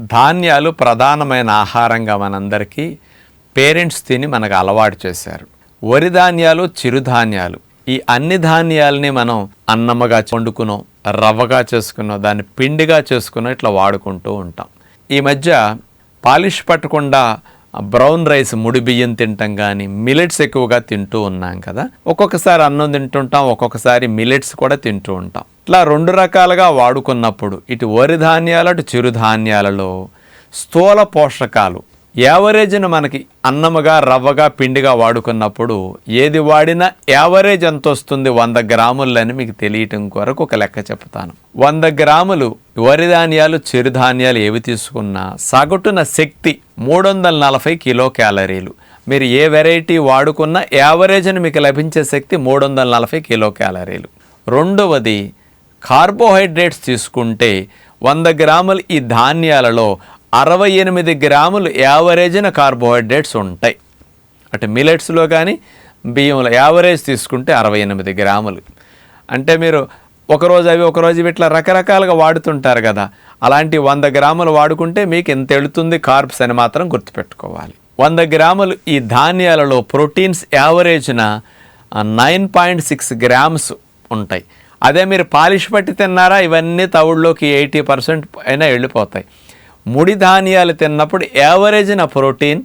ధాన్యాలు ప్రధానమైన ఆహారంగా మనందరికీ పేరెంట్స్ తిని మనకు అలవాటు చేశారు. వరి ధాన్యాలు చిరుధాన్యాలు ఈ అన్ని ధాన్యాలని మనం అన్నమ్మగా వండుకునో రవ్వగా చేసుకునో దాన్ని పిండిగా చేసుకునో ఇట్లా వాడుకుంటూ ఉంటాం. ఈ మధ్య పాలిష్ పట్టకుండా బ్రౌన్ రైస్ ముడి బియ్యం తింటాం కానీ మిలెట్స్ ఎక్కువగా తింటూ ఉన్నాం కదా. ఒక్కొక్కసారి అన్నం తింటుంటాం ఒక్కొక్కసారి మిలెట్స్ కూడా తింటూ ఉంటాం. ఇట్లా రెండు రకాలుగా వాడుకున్నప్పుడు ఇటు వరి ధాన్యాలు అటు చిరుధాన్యాలలో స్థూల పోషకాలు యావరేజ్ను మనకి అన్నముగా రవ్వగా పిండిగా వాడుకున్నప్పుడు ఏది వాడినా యావరేజ్ ఎంత వస్తుంది? వంద గ్రాములని మీకు తెలియటం కొరకు ఒక లెక్క చెప్తాను. వంద గ్రాములు వరి ధాన్యాలు చిరుధాన్యాలు ఏవి తీసుకున్నా సగటున శక్తి మూడు వందల నలభై కిలో క్యాలరీలు. మీరు ఏ వెరైటీ వాడుకున్నా యావరేజ్ని మీకు లభించే శక్తి మూడు వందల నలభై కిలో క్యాలరీలు. రెండవది కార్బోహైడ్రేట్స్ తీసుకుంటే వంద గ్రాములు ఈ ధాన్యాలలో అరవై ఎనిమిది గ్రాములు యావరేజ్న కార్బోహైడ్రేట్స్ ఉంటాయి. అటు మిలెట్స్లో కానీ బియ్యంలో యావరేజ్ తీసుకుంటే అరవై ఎనిమిది గ్రాములు. అంటే మీరు ఒకరోజు అవి ఒకరోజు ఇవి ఇట్లా రకరకాలుగా వాడుతుంటారు కదా. అలాంటి వంద గ్రాములు వాడుకుంటే మీకు ఎంత వెళుతుంది కార్బ్స్ అని మాత్రం గుర్తుపెట్టుకోవాలి. వంద గ్రాములు ఈ ధాన్యాలలో ప్రోటీన్స్ యావరేజ్న నైన్ పాయింట్ సిక్స్ గ్రామ్స్ ఉంటాయి. అదే మీరు పాలిష్ పట్టి తిన్నారా ఇవన్నీ తవుడులోకి ఎయిటీ పర్సెంట్ అయినా వెళ్ళిపోతాయి. ముడి ధాన్యాలు తిన్నప్పుడు యావరేజ్న ప్రోటీన్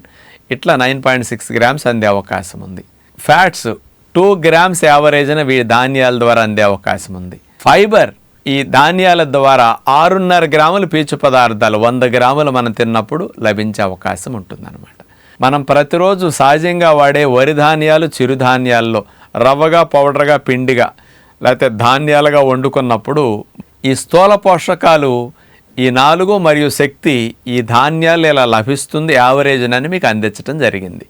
ఇట్లా నైన్ పాయింట్ సిక్స్ గ్రామ్స్ అందే అవకాశం ఉంది. ఫ్యాట్స్ టూ గ్రామ్స్ యావరేజ్న వీ ధాన్యాల ద్వారా అందే అవకాశం ఉంది. ఫైబర్ ఈ ధాన్యాల ద్వారా ఆరున్నర గ్రాములు పీచు పదార్థాలు వంద గ్రాములు మనం తిన్నప్పుడు లభించే అవకాశం ఉంటుందన్నమాట. మనం ప్రతిరోజు సహజంగా వాడే వరి ధాన్యాలు చిరుధాన్యాల్లో రవ్వగా పౌడర్గా పిండిగా లేకపోతే ధాన్యాలుగా వండుకున్నప్పుడు ఈ స్థూల పోషకాలు ఈ నాలుగు మరియు శక్తి ఈ ధాన్యాలు ఇలా లభిస్తుంది యావరేజ్ అని మీకు అందించడం జరిగింది.